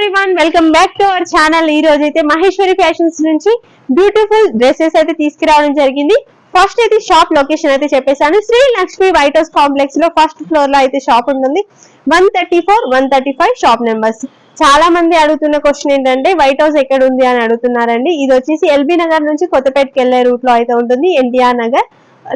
Everyone welcome back to our channel ఈ రోజు అయితే మహేశ్వరి ఫ్యాషన్స్ నుంచి బ్యూటిఫుల్ డ్రెస్సెస్ అయితే తీసుకురావడం జరిగింది. ఫస్ట్ అయితే షాప్ లొకేషన్ అయితే చెప్పేసాను శ్రీ లక్ష్మి వైట్ హౌస్ కాంప్లెక్స్లో ఫస్ట్ ఫ్లోర్లో అయితే షాప్ ఉంటుంది. One thirty four one thirty five shop numbers చాలా మంది అడుగుతున్న క్వశ్చన్ ఏంటంటే వైట్ హౌస్ ఎక్కడ ఉంది అని అడుగుతున్నారండి. ఇది వచ్చేసి ఎల్బీ నగర్ నుంచి కొత్తపేటకి వెళ్ళే రూట్లో అయితే ఉంటుంది ఎన్టీఆర్ నగర్.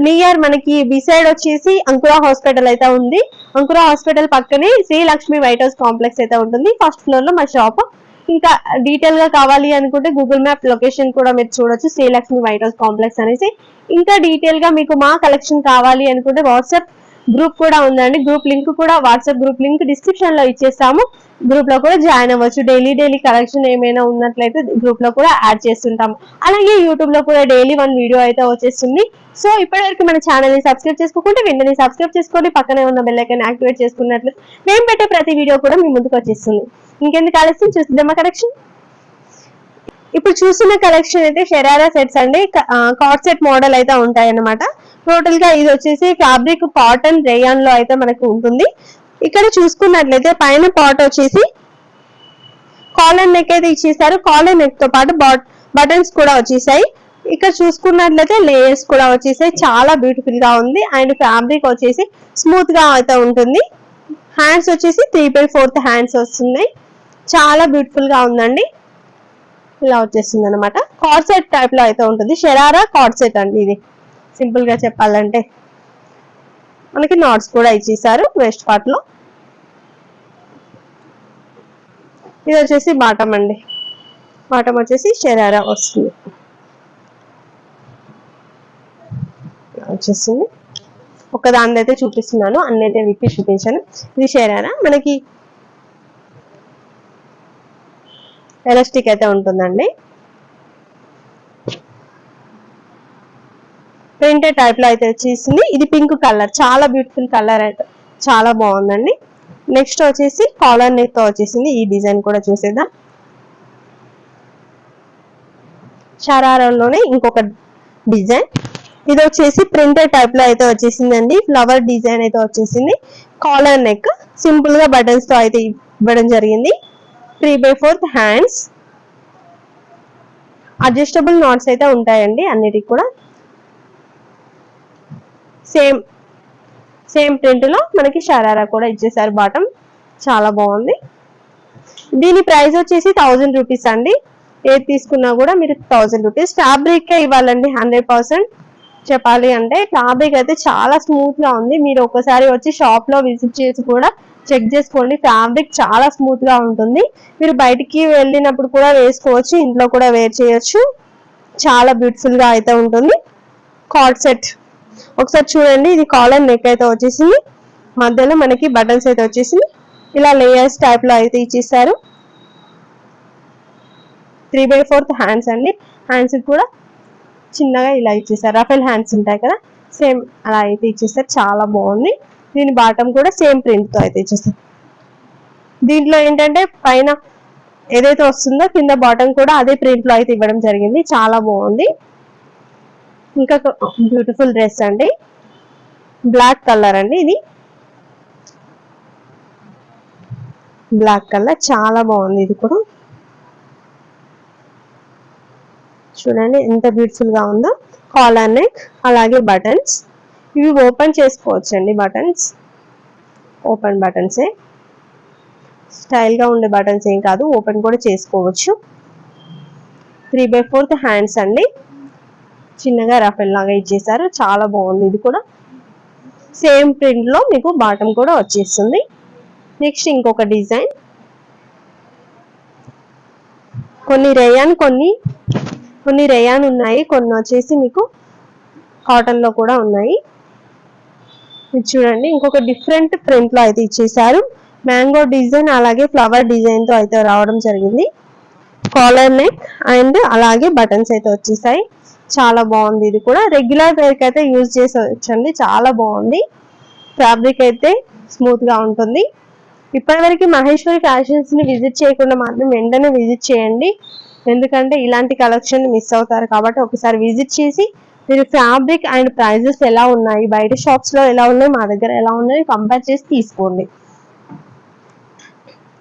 నియర్ మనకి బిసైడ్ వచ్చేసి అంకురా హాస్పిటల్ అయితే ఉంది. అంకురా హాస్పిటల్ పక్కనే Sri Lakshmi white house complex అయితే ఉంటుంది. ఫస్ట్ ఫ్లోర్లో మా షాప్ ఇంకా డీటెయిల్గా కావాలి అనుకుంటే గూగుల్ మ్యాప్ లొకేషన్ కూడా మీరు చూడొచ్చు. శ్రీలక్ష్మి వైట్ హౌస్ కాంప్లెక్స్ అనేసి. ఇంకా డీటెయిల్గా మీకు మా కలెక్షన్ కావాలి అనుకుంటే వాట్సాప్ గ్రూప్ కూడా ఉందండి. గ్రూప్ లింక్ కూడా వాట్సాప్ గ్రూప్ లింక్ డిస్క్రిప్షన్లో ఇచ్చేస్తాము. గ్రూప్లో కూడా జాయిన్ అవ్వచ్చు. డైలీ డైలీ కలెక్షన్ ఏమైనా ఉన్నట్లయితే గ్రూప్లో కూడా యాడ్ చేస్తుంటాము. అలాగే యూట్యూబ్లో కూడా డైలీ వన్ వీడియో అయితే వచ్చేస్తుంది. సో ఇప్పటివరకు మన ఛానల్ని సబ్స్క్రైబ్ చేసుకోకుంటే వెంటనే సబ్స్క్రైబ్ చేసుకోండి. పక్కనే ఉన్న బెల్ ఐకాన్ యాక్టివేట్ చేసుకున్నట్లు నేను పెట్టే ప్రతి వీడియో కూడా మీ ముందుకు వచ్చేస్తుంది. ఇంకెందుకు ఆలస్యం? చూస్తుందమ్మా కలెక్షన్? ఇప్పుడు చూస్తున్న కలెక్షన్ అయితే షెరారా సెట్స్ అండి. కార్డ్ సెట్ మోడల్ అయితే ఉంటాయన్నమాట. టోటల్గా ఇది వచ్చేసి ఫ్యాబ్రిక్ కాటన్ రేయాన్లో అయితే మనకు ఉంటుంది. ఇక్కడ చూసుకున్నట్లయితే పైన పాట్ వచ్చేసి కాలర్ నెక్ అయితే ఇచ్చేసారు. కాలర్ నెక్తో పాటు బటన్స్ కూడా వచ్చేసాయి. ఇక్కడ చూసుకున్నట్లయితే లేయర్స్ కూడా వచ్చేసాయి. చాలా బ్యూటిఫుల్గా ఉంది. అండ్ ఫ్యాబ్రిక్ వచ్చేసి స్మూత్గా అయితే ఉంటుంది. హ్యాండ్స్ వచ్చేసి త్రీ బై ఫోర్త్ హ్యాండ్స్ వస్తున్నాయి. చాలా బ్యూటిఫుల్గా ఉందండి. ఇలా వచ్చేస్తుంది అనమాట కార్సెట్ టైప్లో అయితే ఉంటుంది. షెరారా కార్సెట్ అండి ఇది. సింపుల్గా చెప్పాలంటే. మనకి నాట్స్ కూడా ఇచ్చేసారు వెస్ట్ పార్ట్లో. ఇది వచ్చేసి బాటం అండి. బాటం వచ్చేసి షెరారా వస్తుంది. వచ్చేసింది. వచ్చేస్తుంది ఒక దాని అయితే చూపిస్తున్నాను. అన్నైతే విప్పి చూపించాను. ఇది షెరారా మనకి ఎలాస్టిక్ అయితే ఉంటుందండి. ప్రింటెడ్ టైప్లో అయితే వచ్చేసింది. ఇది పింక్ కలర్ చాలా బ్యూటిఫుల్ కలర్ అయితే చాలా బాగుందండి. నెక్స్ట్ వచ్చేసి కాలర్ నెక్తో వచ్చేసింది. ఈ డిజైన్ కూడా చూసేద్దాం. షరారంలోనే ఇంకొక డిజైన్. ఇది వచ్చేసి ప్రింటెడ్ టైప్లో అయితే వచ్చేసిందండి. ఫ్లవర్ డిజైన్ అయితే వచ్చేసింది. కాలర్ నెక్ సింపుల్గా బటన్స్తో అయితే ఇవ్వడం జరిగింది. Three by fourth hands adjustable knots అయితే ఉంటాయండి అన్నిటికి కూడా. సేమ్ సేమ్ ప్రింట్లో మనకి షరారా కూడా ఇచ్చేసారు బాటమ్ చాలా బాగుంది. దీని ప్రైస్ వచ్చేసి థౌజండ్ రూపీస్ అండి. ఏది తీసుకున్నా కూడా మీరు థౌజండ్ రూపీస్ ఫ్యాబ్రిక్కే ఇవ్వాలండి హండ్రెడ్ పర్సెంట్ చెప్పాలి అంటే ఫ్యాబ్రిక్ అయితే చాలా స్మూత్గా ఉంది. మీరు ఒకసారి వచ్చి షాప్లో విజిట్ చేసి కూడా చెక్ చేసుకోండి. ఫ్యాబ్రిక్ చాలా స్మూత్గా ఉంటుంది. మీరు బయటికి వెళ్ళినప్పుడు కూడా వేసుకోవచ్చు. ఇంట్లో కూడా వేర్ చేయొచ్చు. చాలా బ్యూటిఫుల్గా అయితే ఉంటుంది. Card set. ఒకసారి చూడండి. ఇది కాలర్ నెక్ అయితే వచ్చేసింది. మధ్యలో మనకి బటన్స్ అయితే వచ్చేసింది. ఇలా లేయర్స్ టైప్లో అయితే ఇచ్చేసారు. త్రీ బై ఫోర్త్ హ్యాండ్స్ అండి. హ్యాండ్స్ కూడా చిన్నగా ఇలా ఇచ్చేసారు. రఫెల్ హ్యాండ్స్ ఉంటాయి కదా. సేమ్ అలా అయితే ఇచ్చేసారు. చాలా బాగుంది. దీని బాటం కూడా సేమ్ ప్రింట్తో అయితే ఇచ్చేసారు దీంట్లో ఏంటంటే పైన ఏదైతే వస్తుందో కింద బాటం కూడా అదే ప్రింట్లో అయితే ఇవ్వడం జరిగింది. చాలా బాగుంది. ఇంకా బ్యూటిఫుల్ డ్రెస్ అండి. బ్లాక్ కలర్ అండి ఇది. బ్లాక్ కలర్ చాలా బాగుంది ఇది కూడా. చూడండి ఎంత బ్యూటిఫుల్గా ఉందో. కాలర్ నెక్ అలాగే బటన్స్. ఇవి ఓపెన్ చేసుకోవచ్చండి బటన్స్. ఓపెన్ బటన్సే. స్టైల్గా ఉండే బటన్స్ ఏం కాదు ఓపెన్ కూడా చేసుకోవచ్చు. త్రీ బై ఫోర్త్ హ్యాండ్స్ అండి. చిన్నగా రఫెల్ లాగా ఇచ్చేసారు చాలా బాగుంది ఇది కూడా. సేమ్ ప్రింట్లో మీకు బాటం కూడా వచ్చేస్తుంది. నెక్స్ట్ ఇంకొక డిజైన్. కొన్ని రేయాన్ కొన్ని కొన్ని రేయాన్ ఉన్నాయి కొన్ని వచ్చేసి మీకు కాటన్లో కూడా ఉన్నాయి. చూడండి. ఇంకొక డిఫరెంట్ ప్రింట్లో అయితే ఇచ్చేసారు మ్యాంగో డిజైన్ అలాగే ఫ్లవర్ డిజైన్తో అయితే రావడం జరిగింది. కాలర్ నెక్ అండ్ అలాగే బటన్స్ అయితే వచ్చేసాయి. చాలా బాగుంది ఇది కూడా. రెగ్యులర్ వేర్ అయితే యూజ్ చేసొచ్చండి చాలా బాగుంది. ఫ్యాబ్రిక్ అయితే స్మూత్గా ఉంటుంది. ఇప్పటివరకు మహేశ్వరి ఫ్యాషన్స్ని విజిట్ చేయకుండా మాత్రం వెంటనే విజిట్ చేయండి. ఎందుకంటే ఇలాంటి కలెక్షన్ మిస్ అవుతారు కాబట్టి ఒకసారి విజిట్ చేసి మీరు ఫ్యాబ్రిక్ అండ్ ప్రైజెస్ ఎలా ఉన్నాయి? బయట షాప్స్లో ఎలా ఉన్నాయి? మా దగ్గర ఎలా ఉన్నాయి? కంపేర్ చేసి తీసుకోండి.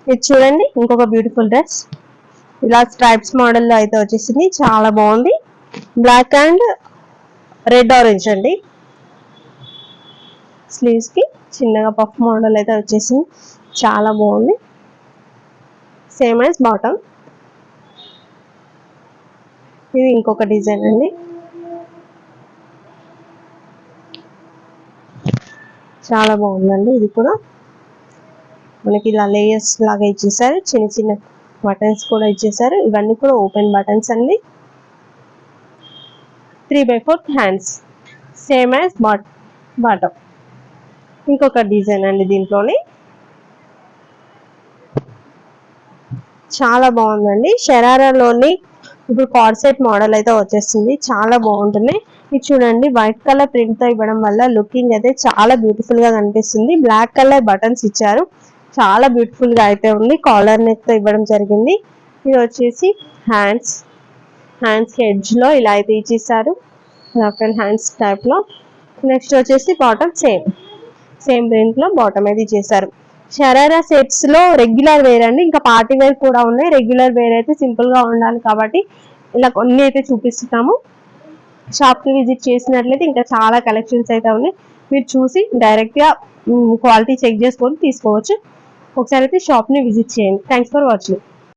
ఇది చూడండి ఇంకొక బ్యూటిఫుల్ డ్రెస్ ఇలా స్ట్రైప్స్ మోడల్లో అయితే వచ్చేసింది. చాలా బాగుంది. బ్లాక్ అండ్ రెడ్ ఆరెంజ్ అండి. స్లీవ్స్కి చిన్నగా పఫ్ మోడల్ అయితే వచ్చేసింది. చాలా బాగుంది. సేమ్ యాజ్ బాటమ్ ఇది ఇంకొక డిజైన్ అండి. చాలా బాగుందండి. ఇది కూడా మనకి ఇలా లేయర్స్ లాగా ఇచ్చేసారు. చిన్న చిన్న బటన్స్ కూడా ఇచ్చేసారు. ఇవన్నీ కూడా ఓపెన్ బటన్స్ అండి. Three by fourth hands same as bot bottom ఇంకొక డిజైన్ అండి దీంట్లోని. చాలా బాగుందండి. షరారాలోని ఇప్పుడు కార్సెట్ మోడల్ అయితే వచ్చేసింది. చాలా బాగుంటుంది. ఇది చూడండి వైట్ కలర్ ప్రింట్తో ఇవ్వడం వల్ల లుకింగ్ అయితే చాలా బ్యూటిఫుల్గా కనిపిస్తుంది. బ్లాక్ కలర్ బటన్స్ ఇచ్చారు. చాలా బ్యూటిఫుల్గా అయితే ఉంది. కాలర్ నెక్తో ఇవ్వడం జరిగింది. ఇది వచ్చేసి హ్యాండ్స్ హ్యాండ్స్ ఎడ్జ్లో ఇలా అయితే ఇచ్చేసారు అండ్ హ్యాండ్స్ టైప్లో. నెక్స్ట్ వచ్చేసి బాటమ్ సేమ్ సేమ్ ప్రింట్లో బాటమ్ అయితే చేశారు షరారా సెట్స్లో రెగ్యులర్ వేర్ అండి. ఇంకా పార్టీ వేర్ కూడా ఉన్నాయి. రెగ్యులర్ వేర్ అయితే సింపుల్గా ఉండాలి కాబట్టి ఇలా కొన్ని అయితే చూపిస్తున్నాము. షాప్కి విజిట్ చేసినట్లయితే ఇంకా చాలా కలెక్షన్స్ అయితే ఉన్నాయి. మీరు చూసి డైరెక్ట్గా క్వాలిటీ చెక్ చేసుకొని తీసుకోవచ్చు. ఒకసారి అయితే షాప్ని విజిట్ చేయండి. Thanks for watching